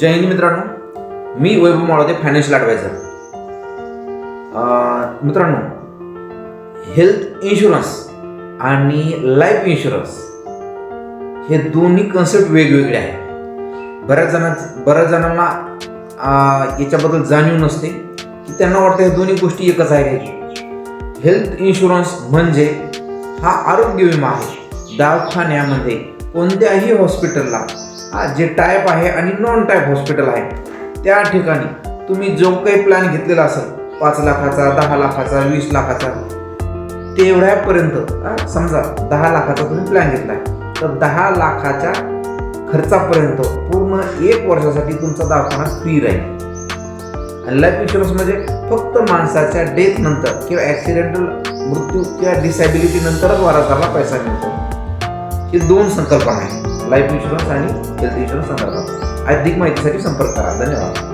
जय हिंद मित्रांनो. मी Vaibhav माळवते financial adviser मित्रांनो हेल्थ इन्शुरन्स आणि लाईफ इन्शुरन्स हे दोन्ही कन्सेप्ट वेगवेगळे आहेत. बऱ्याच जणां बऱ्याच जणांना याच्याबद्दल जाणीव नसते. की त्यांना वाटतं हे दोन्ही गोष्टी एकच आहेत. हेल्थ इन्शुरन्स म्हणजे हा आरोग्य विमा आहे. दवाखान्यामध्ये कोणत्याही हॉस्पिटलला हा जे टाईप आहे आणि नॉन टाईप हॉस्पिटल आहे त्या ठिकाणी तुम्ही जो काही प्लॅन घेतलेला असेल पाच लाखाचा दहा लाखाचा वीस लाखाचा तेवढ्यापर्यंत समजा दहा लाखाचा तुम्ही प्लॅन घेतलाय तर दहा लाखाच्या खर्चापर्यंत पूर्ण एक वर्षासाठी तुमचा दवाखाना फ्री राहील. आणि लाईफ इन्शुरन्स म्हणजे फक्त माणसाच्या डेथ नंतर किंवा ॲक्सिडेंटल मृत्यू किंवा डिसॅबिलिटी नंतरच वारसाला पैसा मिळतो. हे दोन संकल्पना आहेत. लाईफ इन्शुरन्स आणि हेल्थ इन्शुरन्स संदर्भात. अधिक माहितीसाठी संपर्क करा. धन्यवाद.